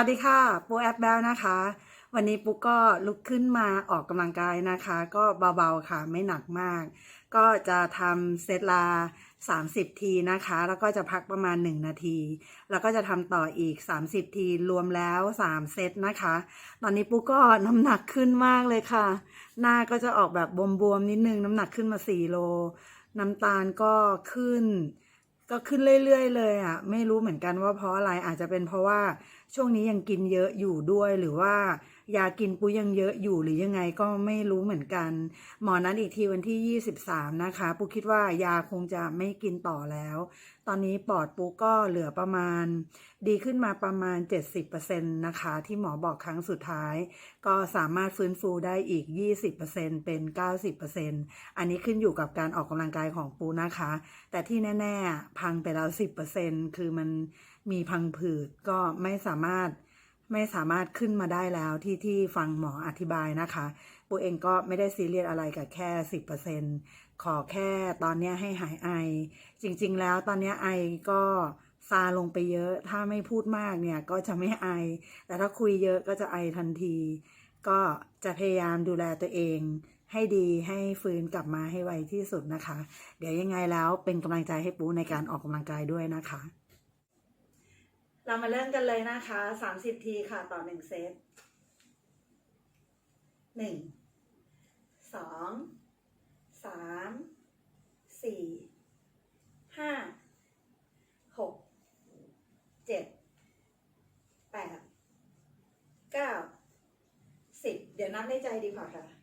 วัสดีค่ะปูแอปแบลนะคะ วันนี้ปูก็ลุกขึ้นมาออกกำลังกายนะคะ ก็เบาๆค่ะไม่หนักมาก ก็จะทำเซตลา 30 ทีนะคะ แล้วก็จะพักประมาณ 1 นาที แล้วก็จะทำต่ออีก 30 ทีรวมแล้ว 3 เซตนะคะ ตอนนี้ปูก็น้ำหนักขึ้นมากเลยค่ะ หน้าก็จะออกแบบบวมๆนิดนึงน้ำหนักขึ้นมา 4 โล น้ำตาลก็ขึ้น ก็ขึ้นเรื่อยๆเลยอะ ไม่รู้เหมือนกันว่าเพราะอะไรอาจจะเป็นเพราะว่าช่วงนี้ยังกินเยอะอยู่ด้วยหรือว่า ยากินปุยยังเยอะอยู่หรือยังไงก็ไม่รู้เหมือนกัน หมอนั้นอีกทีวันที่ 23 นะคะปูคิดว่ายาคงจะไม่กินต่อแล้ว ตอนนี้ปอดปูก็เหลือประมาณ ดีขึ้นมาประมาณ 70%นะคะ ที่หมอบอกครั้งสุดท้าย ก็สามารถฟื้นฟูได้อีก 20%เป็น 90%อันนี้ขึ้นอยู่กับการออกกำลังกายของปูนะคะ แต่ที่แน่ ๆ พังไปแล้ว 10%คือมันมีพังผืดก็ไม่สามารถ ไม่สามารถขึ้นมาได้แล้วที่ที่ฟังหมออธิบายนะคะ ปูเองก็ไม่ได้ซีเรียสอะไรกับแค่ 10%ขอแค่ตอนนี้ให้หายไอ จริงๆแล้วตอนนี้ไอก็ซาลงไปเยอะ ถ้าไม่พูดมากเนี่ยก็จะไม่ไอ แต่ถ้าคุยเยอะก็จะไอทันที ก็จะพยายามดูแลตัวเอง ให้ดีให้ฟื้นกลับมาให้ไวที่สุดนะคะ เดี๋ยวยังไงแล้วเป็นกำลังใจให้ปูในการออกกำลังกายด้วยนะคะ เรามาเริ่มกันเลยนะคะ30ทีค่ะต่อหนึ่งเซตหนึ่งสองสามสี่ห้าหกเจ็ดแปดเก้าสิบเดี๋ยวนับในใจดีกว่าค่ะ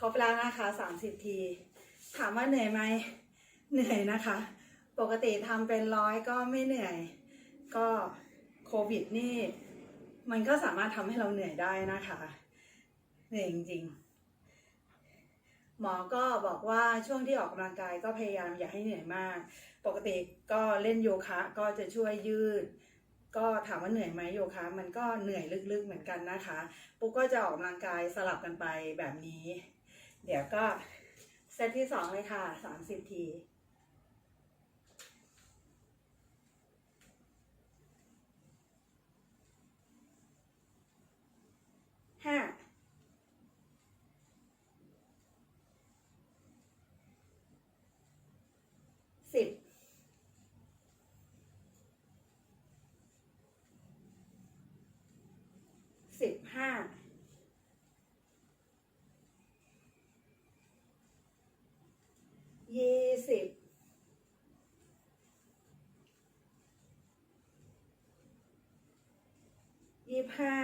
ครบแล้วนะคะสามสิบที ถามว่าเหนื่อยไหมเหนื่อยนะคะ ปกติทำเป็นร้อยก็ไม่เหนื่อย ก็โควิดนี่ มันก็สามารถทำให้เราเหนื่อยได้นะคะเหนื่อยจริงๆ หมอก็บอกว่าช่วงที่ออกกำลังกายก็พยายามอย่าให้เหนื่อยมาก ปกติก็เล่นโยคะก็จะช่วยยืด ก็ถามว่าเหนื่อยไหมโยคะ มันก็เหนื่อยลึกๆเหมือนกันนะคะ ปุ๊กก็จะออกกำลังกายสลับกันไปแบบนี้ เดี๋ยวก็เซตที่สองเลยค่ะสามสิบทีห้าสิบสิบห้า ยี่สิบ ยี่สิ บห้า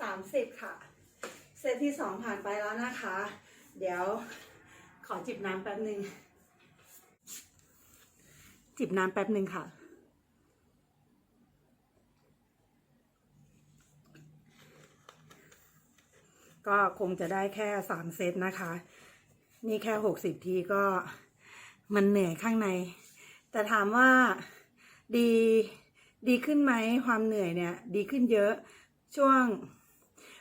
สามสิบค่ะ เซตที่สองผ่านไปแล้วนะคะ เดี๋ยวขอจิบน้ำแป๊บหนึ่งจิบน้ำแป๊บหนึ่งค่ะก็คงจะได้แค่สามเซตนะคะ นี่แค่หกสิบทีก็มันเหนื่อยข้างใน แต่ถามว่าดีดีขึ้นไหมความเหนื่อยเนี่ย ดีขึ้นเยอะช่วง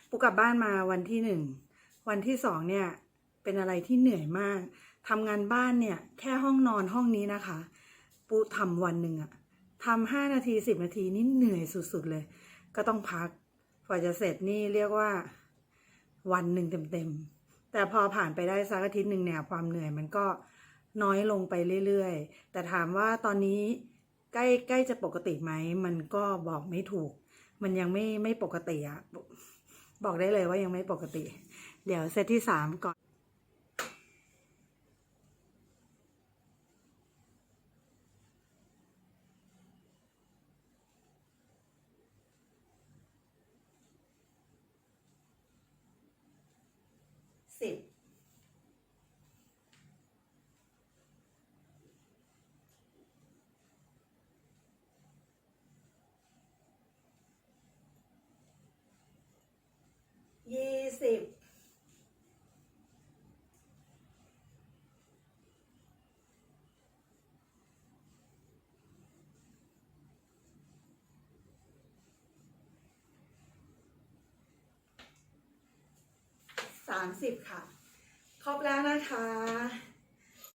ปูกลับบ้านมาวันที่หนึ่งวันที่สองเนี่ยเป็นอะไรที่เหนื่อยมากทำงานบ้านเนี่ย แค่ห้องนอนห้องนี้นะคะ ปูทำวันหนึ่งอะทำห้านาทีสิบนาทีนี่เหนื่อยสุดๆเลย ก็ต้องพักกว่าจะเสร็จนี่เรียกว่า วันหนึ่งเต็มๆ แต่พอผ่านไปได้สักอาทิตย์หนึ่งเนี่ยความเหนื่อยมันก็น้อยลงไปเรื่อยๆ แต่ถามว่าตอนนี้ใกล้ใกล้จะปกติไหม มันก็บอกไม่ถูก มันยังไม่ไม่ปกติอะบอกได้เลยว่ายังไม่ปกติ เดี๋ยวเซตที่สามก่อน Sí. Y. 30 ค่ะ ครบแล้วนะคะ